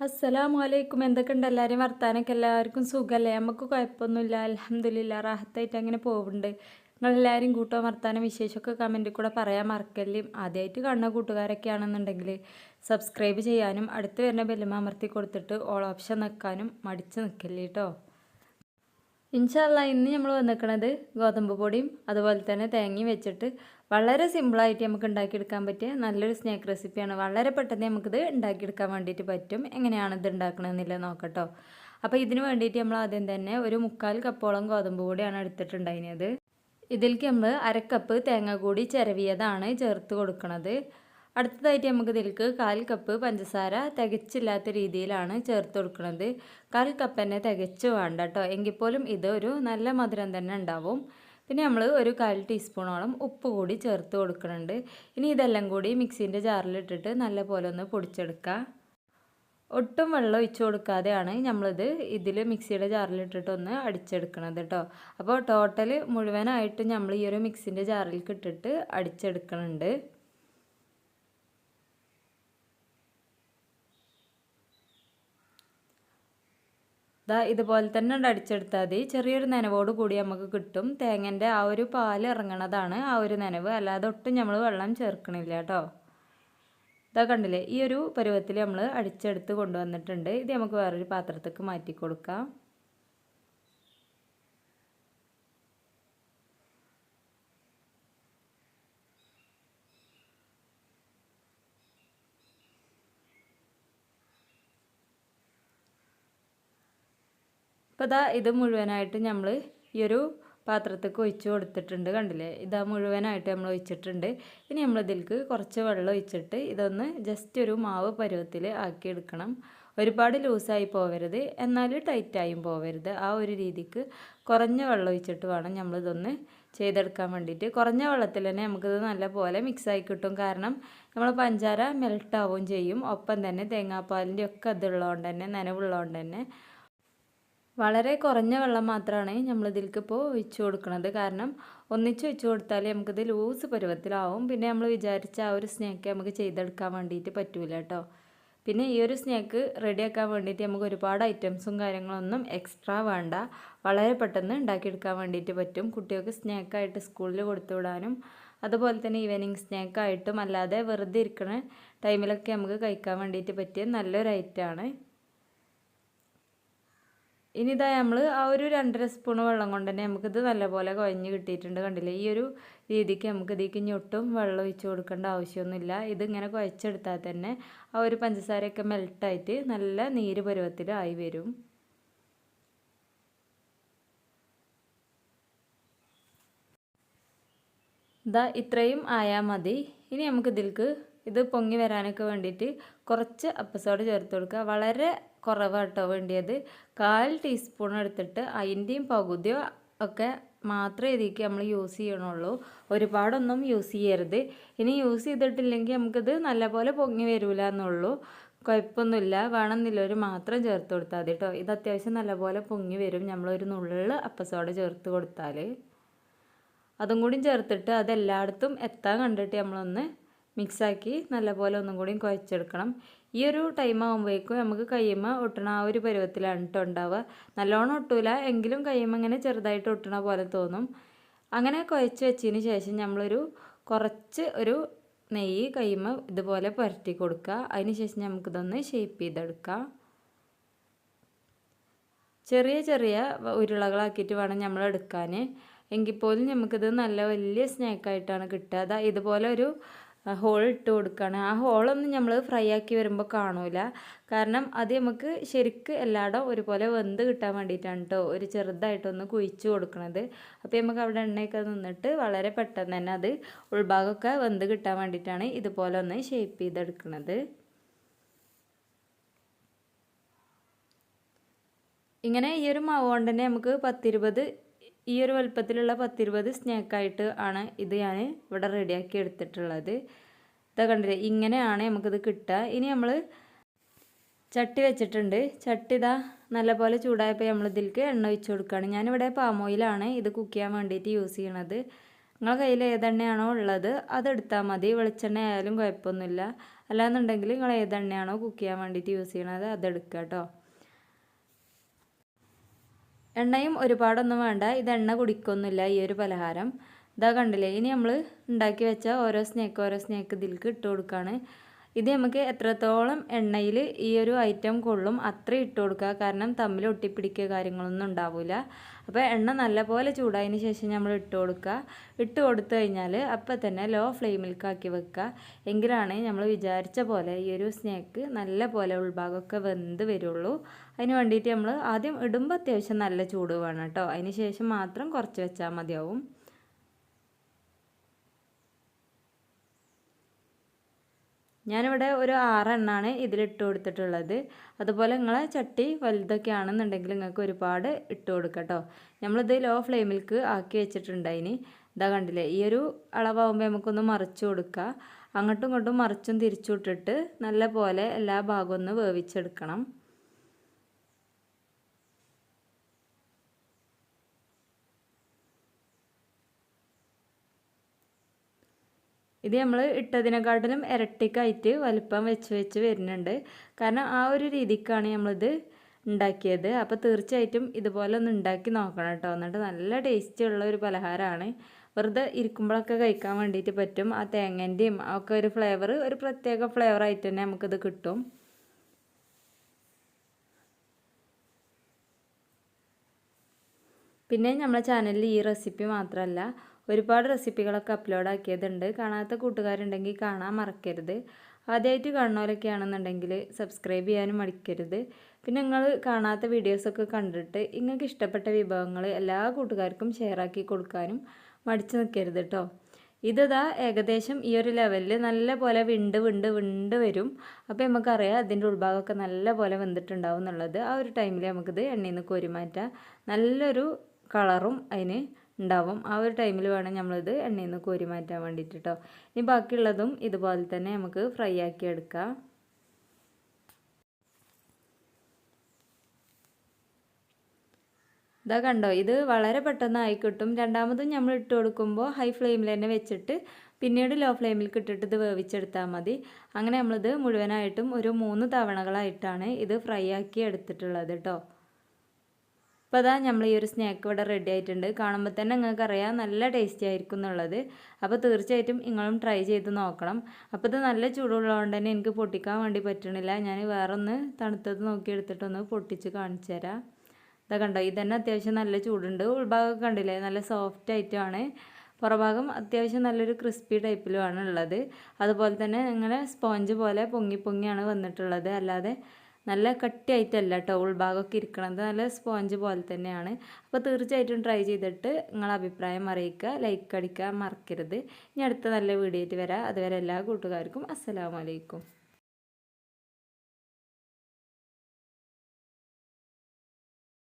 അസ്സലാമു അലൈക്കും എന്തൊക്കെയുണ്ട്? എല്ലാവരും വർത്താനൊക്കെ എല്ലാവർക്കും സുഖമല്ലേ നമുക്ക് കുഴപ്പമൊന്നുമില്ല. അലഹമില്ല റാഹത്തായിട്ട് അങ്ങനെ പോകുന്നുണ്ട് നിങ്ങളെല്ലാവരും കൂട്ടോ വർത്താനം വിശേഷമൊക്കെ കമന്റിൽ കൂടെ പറയാൻ മറക്കല്ലേ? ആദ്യമായിട്ട് കാണുന്ന കൂട്ടുകാരൊക്കെ ആണെന്നുണ്ടെങ്കിൽ സബ്സ്ക്രൈബ് ചെയ്യാനും അടുത്ത് വരുന്ന ബെല്ലുമ അമർത്തി കൊടുത്തിട്ട് ഓൾ ഓപ്ഷൻ നിൽക്കാനും മടിച്ച് നിൽക്കല്ലേ കേട്ടോ ഇൻഷാല്ല ഇന്ന് നമ്മൾ വന്നിരിക്കുന്നത് ഗോതമ്പ് പൊടിയും അതുപോലെ തന്നെ തേങ്ങയും വെച്ചിട്ട് വളരെ സിമ്പിളായിട്ട് നമുക്ക് ഉണ്ടാക്കിയെടുക്കാൻ പറ്റിയ നല്ലൊരു സ്നാക്ക് റെസിപ്പിയാണ് വളരെ പെട്ടെന്ന് നമുക്കിത് ഉണ്ടാക്കിയെടുക്കാൻ വേണ്ടിയിട്ട് പറ്റും. എങ്ങനെയാണ് ഇത് ഉണ്ടാക്കണമെന്നില്ല നോക്കട്ടോ. അപ്പോൾ ഇതിന് വേണ്ടിയിട്ട് നമ്മൾ ആദ്യം തന്നെ ഒരു മുക്കാൽ കപ്പോളം ഗോതമ്പ് പൊടിയാണ് എടുത്തിട്ടുണ്ടായിരുന്നത് ഇതിലേക്ക് നമ്മൾ അരക്കപ്പ് തേങ്ങ കൂടി ചിരവിയതാണ് ചേർത്ത് കൊടുക്കുന്നത് അടുത്തതായിട്ട് നമുക്ക് ഇതിലേക്ക് കാൽ കപ്പ് പഞ്ചസാര തികച്ചില്ലാത്ത രീതിയിലാണ് ചേർത്ത് കൊടുക്കുന്നത്. കാൽ കപ്പ് തന്നെ തികച്ച് വേണ്ട കേട്ടോ എങ്കിൽ പോലും ഇത് ഒരു നല്ല മധുരം തന്നെ ഉണ്ടാവും. പിന്നെ നമ്മൾ ഒരു കാൽ ടീസ്പൂണോളം ഉപ്പ് കൂടി ചേർത്ത് കൊടുക്കുന്നുണ്ട്. ഇനി ഇതെല്ലാം കൂടി മിക്സീന്റെ ജാറിലിട്ടിട്ട് നല്ല പോലെ ഒന്ന് പൊടിച്ചെടുക്കുക. ഒട്ടും വെള്ളം ഒഴിച്ചു കൊടുക്കാതെയാണ് നമ്മളിത് ഇതിൽ മിക്സിയുടെ ജാറിലിട്ടിട്ടൊന്ന് അടിച്ചെടുക്കണത് കേട്ടോ അപ്പോൾ ടോട്ടൽ മുഴുവനായിട്ട് നമ്മൾ ഈ ഒരു മിക്സിന്റെ ജാറിലേക്ക് ഇട്ടിട്ട് ഇതാ ഇതുപോലെ തന്നെ അടിച്ചെടുത്താൽ മതി. ചെറിയൊരു നനവോട് കൂടി നമുക്ക് കിട്ടും. തേങ്ങന്റെ ആ ഒരു പാൽ ഇറങ്ങണതാണ് ആ ഒരു നനവ്. അല്ലാതെ ഒട്ടും നമ്മൾ വെള്ളം ചേർക്കണില്ല കേട്ടോ. ഇതാ കണ്ടില്ലേ? ഈ ഒരു പരുവത്തിൽ നമ്മൾ അടിച്ചെടുത്ത് കൊണ്ടുവന്നിട്ടുണ്ട്. ഇത് നമുക്ക് വേറൊരു പാത്രത്തേക്ക് മാറ്റി കൊടുക്കാം. അപ്പോൾ ഇതാ ഇത് മുഴുവനായിട്ട് നമ്മൾ ഈ ഒരു പാത്രത്തേക്ക് ഒഴിച്ച് കൊടുത്തിട്ടുണ്ട് കണ്ടില്ലേ? ഇതാ മുഴുവനായിട്ട് നമ്മൾ ഒഴിച്ചിട്ടുണ്ട്. ഇനി നമ്മൾ കുറച്ച് വെള്ളം ഒഴിച്ചിട്ട് ഇതൊന്ന് ജസ്റ്റ് ഒരു മാവ് പരുവത്തിൽ ആക്കിയെടുക്കണം. ഒരുപാട് ലൂസായി പോവരുത്. എന്നാൽ ടൈറ്റായും പോവരുത്. ആ ഒരു രീതിക്ക് കുറഞ്ഞ വെള്ളം ഒഴിച്ചിട്ട് വേണം നമ്മളിതൊന്ന് ചെയ്തെടുക്കാൻ വേണ്ടിയിട്ട്. കുറഞ്ഞ വെള്ളത്തിൽ തന്നെ നമുക്കിത് നല്ല പോലെ മിക്സായി കിട്ടും. കാരണം നമ്മൾ പഞ്ചാര മെൽട്ടാവും ചെയ്യും. ഒപ്പം തന്നെ തേങ്ങാപ്പാലിന്റെ ഒക്കെ ഇതുള്ളതുകൊണ്ട് തന്നെ നനവുള്ളതുകൊണ്ട് തന്നെ വളരെ കുറഞ്ഞ വെള്ളം മാത്രമാണ് നമ്മളിതിലേക്ക് ഇപ്പോൾ ഒഴിച്ച് കൊടുക്കുന്നത് കാരണം ഒന്നിച്ച് ഒഴിച്ച് കൊടുത്താൽ നമുക്കിത് ലൂസ് പരുവത്തിലാവും. പിന്നെ നമ്മൾ വിചാരിച്ച ആ ഒരു സ്നാക്ക് നമുക്ക് ചെയ്തെടുക്കാൻ വേണ്ടിയിട്ട് പറ്റൂല കേട്ടോ പിന്നെ ഈ ഒരു സ്നാക്ക് റെഡിയാക്കാൻ വേണ്ടിയിട്ട് നമുക്ക് ഒരുപാട് ഐറ്റംസും കാര്യങ്ങളൊന്നും എക്സ്ട്രാ വേണ്ട. വളരെ പെട്ടെന്ന് ഉണ്ടാക്കിയെടുക്കാൻ വേണ്ടിയിട്ട് പറ്റും. കുട്ടികൾക്ക് സ്നാക്കായിട്ട് സ്കൂളിൽ കൊടുത്തു വിടാനും അതുപോലെ തന്നെ ഈവനിങ് സ്നാക്കായിട്ടും അല്ലാതെ വെറുതെ ഇരിക്കുന്ന ടൈമിലൊക്കെ നമുക്ക് കഴിക്കാൻ വേണ്ടിയിട്ട് പറ്റിയ നല്ലൊരു ഐറ്റമാണ് ഇനി ഇതാ നമ്മൾ ആ ഒരു രണ്ടര സ്പൂൺ വെള്ളം കൊണ്ട് തന്നെ നമുക്കിത് നല്ലപോലെ കുഴഞ്ഞ് കിട്ടിയിട്ടുണ്ട് കണ്ടില്ലേ? ഈ ഒരു രീതിക്ക് നമുക്ക് ഇതിലേക്ക് ഞൊട്ടും വെള്ളം ഒഴിച്ച് കൊടുക്കേണ്ട ആവശ്യമൊന്നുമില്ല. ഇതിങ്ങനെ കുഴച്ചെടുത്താൽ തന്നെ ആ ഒരു പഞ്ചസാരയൊക്കെ മെൽട്ടായിട്ട് നല്ല നീര് പരുവത്തിലായി വരും. ഇതാ ഇത്രയും ആയാൽ മതി. ഇനി നമുക്ക് ഇത് പൊങ്ങി വരാനൊക്കെ വേണ്ടിയിട്ട് കുറച്ച് അപ്പസോഡ് ചേർത്ത് കൊടുക്കുക. വളരെ കുറവാട്ടോ വേണ്ടിയത്. കാൽ ടീസ്പൂൺ എടുത്തിട്ട് അതിന്റെയും പകുതിയോ ഒക്കെ മാത്രമേ ഇതിലേക്ക് നമ്മൾ യൂസ് ചെയ്യണുള്ളൂ. ഒരുപാടൊന്നും യൂസ് ചെയ്യരുത്. ഇനി യൂസ് ചെയ്തിട്ടില്ലെങ്കിൽ നമുക്കിത് നല്ലപോലെ പൊങ്ങി വരില്ല എന്നുള്ളൂ. കുഴപ്പമൊന്നുമില്ല. വേണമെന്നില്ല. ഒരു മാത്രം ചേർത്ത് കൊടുത്താൽ മതി കേട്ടോ. ഇത് അത്യാവശ്യം നല്ലപോലെ പൊങ്ങി വരും. നമ്മളൊരു നുള്ളിൽ അപ്പസോഡ് ചേർത്ത് കൊടുത്താൽ. അതും കൂടി ചേർത്തിട്ട് അതെല്ലായിടത്തും എത്താൻ കണ്ടിട്ട് നമ്മളൊന്ന് മിക്സാക്കി നല്ലപോലെ ഒന്നും കൂടി കുഴച്ചെടുക്കണം. ഈ ഒരു ടൈം ആകുമ്പോഴേക്കും നമുക്ക് കയ്യമ്മ ഒട്ടണ ആ ഒരു പരുവത്തിലാണ് കേട്ടോ ഉണ്ടാവുക. നല്ലോണം ഒട്ടൂല എങ്കിലും കയ്യമ്മ ഇങ്ങനെ ചെറുതായിട്ട് ഒട്ടണ പോലെ തോന്നും. അങ്ങനെ കുഴച്ച് വെച്ചതിന് ശേഷം നമ്മളൊരു കുറച്ച് ഒരു നെയ്യ് കയ്യമ്മ ഇതുപോലെ പുരട്ടി കൊടുക്കുക. അതിന് ശേഷം നമുക്കിതൊന്ന് ഷേപ്പ് ചെയ്തെടുക്കാം. ചെറിയ ചെറിയ ഉരുളകളാക്കിയിട്ട് വേണം നമ്മൾ എടുക്കാൻ. എങ്കിൽ പോലും നമുക്കിത് നല്ല വലിയ സ്നാക്കായിട്ടാണ് കിട്ടുക. അതാ ഇതുപോലെ ഒരു ഹോൾ ഇട്ട് കൊടുക്കുകയാണ് ആ ഹോളൊന്നും നമ്മൾ ഫ്രൈ ആക്കി വരുമ്പോൾ കാണൂല. കാരണം അത് നമുക്ക് ശരിക്ക് എല്ലായിടം ഒരുപോലെ വെന്ത് കിട്ടാൻ വേണ്ടിയിട്ടാണ് കേട്ടോ ഒരു ചെറുതായിട്ടൊന്ന് കുഴിച്ച് കൊടുക്കണത്. അപ്പോൾ നമുക്ക് അവിടെ എണ്ണയൊക്കെ നിന്നിട്ട് വളരെ പെട്ടെന്ന് തന്നെ അത് ഉൾഭാഗമൊക്കെ വെന്ത് കിട്ടാൻ വേണ്ടിയിട്ടാണ് ഇതുപോലെ ഒന്ന് ഷേപ്പ് ചെയ്തെടുക്കുന്നത് ഇങ്ങനെ ഈ ഒരു മാവ് കൊണ്ട് തന്നെ നമുക്ക് പത്തിരുപത് ഈ ഒരു വലുപ്പത്തിലുള്ള പത്തിരുപത് സ്നാക്കായിട്ട് ആണ് ഇത് ഞാൻ ഇവിടെ റെഡിയാക്കി എടുത്തിട്ടുള്ളത്. ഇതാ കണ്ടില്ലേ ഇങ്ങനെയാണ് നമുക്കിത് കിട്ടുക. ഇനി നമ്മൾ ചട്ടി വെച്ചിട്ടുണ്ട്. ചട്ടി ഇതാ നല്ലപോലെ ചൂടായപ്പോൾ നമ്മൾ ഇതിലേക്ക് എണ്ണ ഒഴിച്ച് കൊടുക്കുകയാണ്. ഞാനിവിടെ പാം ഓയിലാണ് ഇത് കുക്ക് ചെയ്യാൻ വേണ്ടിയിട്ട് യൂസ് ചെയ്യണത്. നിങ്ങളുടെ കയ്യിൽ ഏതെണ്ണയാണോ ഉള്ളത് അതെടുത്താൽ മതി. വെളിച്ചെണ്ണ ആയാലും കുഴപ്പമൊന്നുമില്ല. അല്ലാന്നുണ്ടെങ്കിൽ നിങ്ങൾ ഏതെണ്ണയാണോ കുക്ക് ചെയ്യാൻ വേണ്ടിയിട്ട് യൂസ് ചെയ്യണത് അതെടുക്കുക കേട്ടോ. എണ്ണയും ഒരുപാടൊന്നും വേണ്ട. ഇത് എണ്ണ കുടിക്കൊന്നുമില്ല ഈ ഒരു പലഹാരം. ഇതാ കണ്ടില്ലേ ഇനി നമ്മൾ ഉണ്ടാക്കി വെച്ച ഓരോ സ്നേക്ക് ഓരോ സ്നേക്ക് ഇതിലേക്ക് ഇട്ട് കൊടുക്കുകയാണ് ഇത് നമുക്ക് എത്രത്തോളം എണ്ണയിൽ ഈ ഒരു ഐറ്റം കൊള്ളും അത്ര ഇട്ട് കൊടുക്കുക. കാരണം തമ്മിൽ ഒട്ടിപ്പിടിക്കുക കാര്യങ്ങളൊന്നും ഉണ്ടാവില്ല അപ്പോൾ എണ്ണ നല്ലപോലെ ചൂടായതിന് ശേഷം നമ്മൾ ഇട്ട് കൊടുക്കുക. ഇട്ട് കൊടുത്തു കഴിഞ്ഞാൽ അപ്പം തന്നെ ലോ ഫ്ലെയിമിലേക്കാക്കി വെക്കുക. എങ്കിലാണ് നമ്മൾ വിചാരിച്ച പോലെ ഈ ഒരു സ്നേക്ക് നല്ല പോലെ ഉൾഭാഗമൊക്കെ വെന്ത് വരുള്ളൂ. അതിന് വേണ്ടിയിട്ട് നമ്മൾ ആദ്യം ഇടുമ്പോൾ അത്യാവശ്യം നല്ല ചൂട് വേണം കേട്ടോ. അതിന് ശേഷം മാത്രം കുറച്ച് വെച്ചാൽ മതിയാവും. ഞാനിവിടെ ഒരു ആറെണ്ണാണ് ഇതിലിട്ട് കൊടുത്തിട്ടുള്ളത്. അതുപോലെ നിങ്ങളെ ചട്ടി വലുതൊക്കെ ആണെന്നുണ്ടെങ്കിൽ നിങ്ങൾക്ക് ഒരുപാട് ഇട്ട് കൊടുക്കാം കേട്ടോ നമ്മളിത് ലോ ഫ്ലെയിമിൽക്ക് ആക്കി വെച്ചിട്ടുണ്ട് അതിന്. ഇതാ കണ്ടില്ലേ ഈ ഒരു അളവാകുമ്പോൾ നമുക്കൊന്ന് മറിച്ച് കൊടുക്കുക അങ്ങോട്ടും ഇങ്ങോട്ടും മറിച്ചും തിരിച്ചു ഇട്ടിട്ട് നല്ല പോലെ എല്ലാ ഭാഗവും ഒന്ന് വേവിച്ചെടുക്കണം. ഇത് നമ്മൾ ഇട്ടതിനെക്കാട്ടിലും ഇരട്ടിക്കായിട്ട് വലിപ്പം വെച്ച് വെച്ച് വരുന്നുണ്ട്. കാരണം ആ ഒരു രീതിക്കാണ് നമ്മളിത് ഉണ്ടാക്കിയത്. അപ്പോൾ തീർച്ചയായിട്ടും ഇതുപോലെ ഒന്ന് ഉണ്ടാക്കി നോക്കണം കേട്ടോ. എന്നിട്ട് നല്ല ടേസ്റ്റ് ഉള്ള ഒരു പലഹാരമാണ്. വെറുതെ ഇരിക്കുമ്പോഴൊക്കെ കഴിക്കാൻ വേണ്ടിയിട്ട് പറ്റും. ആ തേങ്ങന്റെയും ഒക്കെ ഒരു ഫ്ലേവർ ഒരു പ്രത്യേക ഫ്ലേവറായിട്ട് തന്നെ നമുക്കിത് കിട്ടും. പിന്നെ നമ്മുടെ ചാനലിൽ ഈ റെസിപ്പി മാത്രമല്ല ഒരുപാട് റെസിപ്പികളൊക്കെ അപ്ലോഡ് ആക്കിയതുണ്ട്. കാണാത്ത കൂട്ടുകാരുണ്ടെങ്കിൽ കാണാൻ മറക്കരുത്. ആദ്യമായിട്ട് കാണുന്നവരൊക്കെ ആണെന്നുണ്ടെങ്കിൽ സബ്സ്ക്രൈബ് ചെയ്യാനും മടിക്കരുത്. പിന്നെ നിങ്ങൾ കാണാത്ത വീഡിയോസൊക്കെ കണ്ടിട്ട് നിങ്ങൾക്ക് ഇഷ്ടപ്പെട്ട വിഭവങ്ങൾ എല്ലാ കൂട്ടുകാർക്കും ഷെയർ ആക്കി കൊടുക്കാനും മടിച്ചു നിൽക്കരുത് കേട്ടോ ഇതാ ഏകദേശം ഈ ഒരു ലെവലിൽ നല്ല പോലെ വിണ്ട് വിണ്ട് വിണ്ട് വരും. അപ്പോൾ നമുക്കറിയാം അതിന്റെ ഉൾഭാഗമൊക്കെ നല്ല പോലെ വെന്തിട്ടുണ്ടാവും എന്നുള്ളത്. ആ ഒരു ടൈമിൽ നമുക്കിത് എണ്ണയിൽ നിന്ന് കോരി മാറ്റാം. നല്ലൊരു കളറും അതിന് ഉണ്ടാവും. ആ ഒരു ടൈമിൽ വേണം നമ്മളിത് എണ്ണയിൽ നിന്ന് കോരി മാറ്റാൻ വേണ്ടിയിട്ട് കേട്ടോ ഇനി ബാക്കിയുള്ളതും ഇതുപോലെ തന്നെ നമുക്ക് ഫ്രൈ ആക്കി എടുക്കാം. ഇതാ കണ്ടോ ഇത് വളരെ പെട്ടെന്ന് ആയി കിട്ടും. രണ്ടാമതും നമ്മൾ ഇട്ട് കൊടുക്കുമ്പോൾ ഹൈ ഫ്ലെയിമിൽ തന്നെ വെച്ചിട്ട് പിന്നീട് ലോ ഫ്ലെയിമിൽ ഇട്ടിട്ട് ഇത് വേവിച്ചെടുത്താൽ മതി. അങ്ങനെ നമ്മളിത് മുഴുവനായിട്ടും ഒരു മൂന്ന് തവണകളായിട്ടാണ് ഇത് ഫ്രൈ ആക്കി എടുത്തിട്ടുള്ളത് കേട്ടോ അപ്പോൾ അതാ നമ്മൾ ഈ ഒരു സ്നാക്ക് ഇവിടെ റെഡി ആയിട്ടുണ്ട്. കാണുമ്പോൾ തന്നെ നിങ്ങൾക്ക് അറിയാം നല്ല ടേസ്റ്റി ആയിരിക്കും എന്നുള്ളത്. അപ്പോൾ തീർച്ചയായിട്ടും നിങ്ങളും ട്രൈ ചെയ്ത് നോക്കണം. അപ്പോൾ ഇത് നല്ല ചൂടുള്ളതുകൊണ്ട് തന്നെ എനിക്ക് പൊട്ടിക്കാൻ വേണ്ടി പറ്റണില്ല. ഞാൻ വേറൊന്ന് തണുത്തത് നോക്കി എടുത്തിട്ടൊന്ന് പൊട്ടിച്ച് കാണിച്ചു തരാം. ഇതാ കണ്ടോ ഇതന്നെ അത്യാവശ്യം നല്ല ചൂടുണ്ട്. ഉൾഭാഗമൊക്കെ കണ്ടില്ലേ നല്ല സോഫ്റ്റ് ആയിട്ടാണ്. പുറഭാഗം അത്യാവശ്യം നല്ലൊരു ക്രിസ്പി ടൈപ്പിലുമാണ് ഉള്ളത്. അതുപോലെ തന്നെ ഇങ്ങനെ സ്പോഞ്ച് പോലെ പൊങ്ങി പൊങ്ങിയാണ് വന്നിട്ടുള്ളത്. അല്ലാതെ നല്ല കട്ടിയായിട്ടല്ല കേട്ടോ ഉൾഭാഗമൊക്കെ ഇരിക്കണത്. നല്ല സ്പോഞ്ച് പോലെ തന്നെയാണ്. അപ്പോൾ തീർച്ചയായിട്ടും ട്രൈ ചെയ്തിട്ട് നിങ്ങളെ അഭിപ്രായം അറിയിക്കുക ലൈക്ക് അടിക്കാൻ മറക്കരുത്. ഇനി അടുത്ത നല്ല വീഡിയോ ആയിട്ട് വരാം. അതുവരെ എല്ലാ കൂട്ടുകാർക്കും അസ്സലാമലൈക്കും